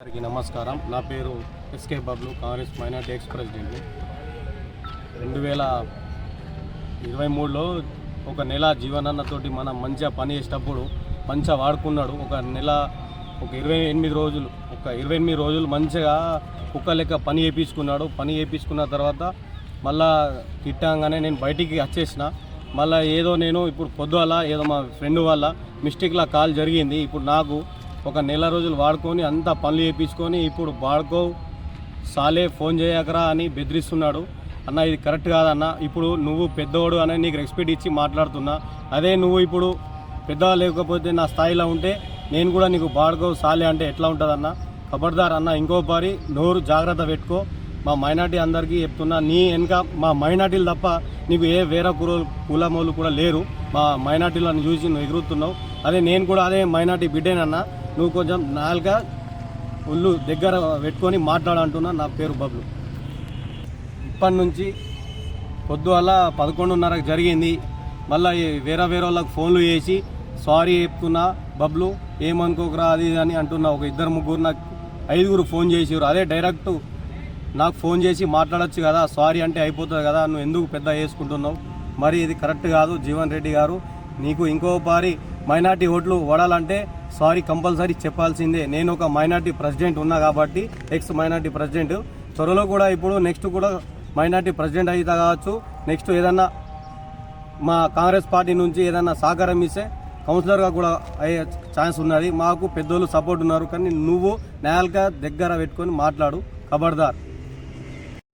అందరికీ నమస్కారం. నా పేరు S K Bablu Congress minority ex president. రెండు వేల ఇరవై మూడులో ఒక నెల జీవనన్నతోటి మనం మంచిగా పని చేసేటప్పుడు మంచిగా వాడుకున్నాడు. ఒక నెల ఒక ఇరవై ఎనిమిది రోజులు ఒక ఇరవై ఎనిమిది రోజులు మంచిగా కుక్క లెక్క పని చేయించుకున్నాడు పని చేయించుకున్న తర్వాత మళ్ళా తిట్టంగానే నేను బయటికి వచ్చేసిన. మళ్ళీ ఏదో నేను ఇప్పుడు పొద్దువల్ల ఏదో మా ఫ్రెండ్ వల్ల మిస్టేక్లా కాల్ జరిగింది. ఇప్పుడు నాకు ఒక నెల రోజులు వాడుకొని అంతా పనులు చేయించుకొని ఇప్పుడు వాడుకో సాలే ఫోన్ చేయకరా అని బెదిరిస్తున్నాడు. అన్న ఇది కరెక్ట్ కాదన్న ఇప్పుడు నువ్వు పెద్దోడు అని నీకు రెస్పెక్ట్ ఇచ్చి మాట్లాడుతున్నా. అదే నువ్వు ఇప్పుడు పెద్దగా లేకపోతే నా స్థాయిలో ఉంటే నేను కూడా నీకు బాడుకో సాలే అంటే ఎట్లా ఉంటుందన్న? కబడ్దార్ అన్న ఇంకో పారి నోరు జాగ్రత్త పెట్టుకో. మా మైనార్టీ అందరికీ చెప్తున్నా నీ వెనక మా మైనార్టీలు తప్ప నీకు ఏ వేరే కుల కులమోలు కూడా లేరు. మా మైనార్టీలను చూసి నువ్వు ఎగురుతున్నావు. అదే నేను కూడా అదే మైనార్టీ బిడ్డేనన్నా. నువ్వు కొంచెం నాలుక ఒళ్ళు దగ్గర పెట్టుకొని మాట్లాడంటున్నా నా పేరు బబ్లు. ఇప్పటి నుంచి పొద్దు అలా పదకొండున్నరకు జరిగింది. మళ్ళీ వేరే వేరే వాళ్ళకి ఫోన్లు చేసి సారీ చెప్తున్నా బబ్లు ఏమనుకోకరా అది అని అంటున్నా. ఒక ఇద్దరు ముగ్గురు నాకు ఐదుగురు ఫోన్ చేసిరు అదే డైరెక్ట్ నాకు ఫోన్ చేసి మాట్లాడొచ్చు కదా సారీ అంటే అయిపోతుంది కదా నువ్వు ఎందుకు పెద్ద వేసుకుంటున్నావు మరి ఇది కరెక్ట్ కాదు జీవన్ రెడ్డి గారు. నీకు ఇంకో పారి మైనార్టీ ఓట్లు వడాలంటే సారీ కంపల్సరీ చెప్పాల్సిందే. నేను ఒక మైనార్టీ ప్రెసిడెంట్ ఉన్నా కాబట్టి ఎక్స్ మైనార్టీ ప్రెసిడెంట్. త్వరలో కూడా ఇప్పుడు నెక్స్ట్ కూడా మైనార్టీ ప్రెసిడెంట్ అయితే కావచ్చు. నెక్స్ట్ ఏదన్నా మా కాంగ్రెస్ పార్టీ నుంచి ఏదన్నా సహకారం ఇస్తే కౌన్సిలర్గా కూడా అయ్యే ఛాన్స్ ఉన్నది. మాకు పెద్దోళ్ళు సపోర్ట్ ఉన్నారు. కానీ నువ్వు నేలక దగ్గర పెట్టుకొని మాట్లాడు ఖబర్దార్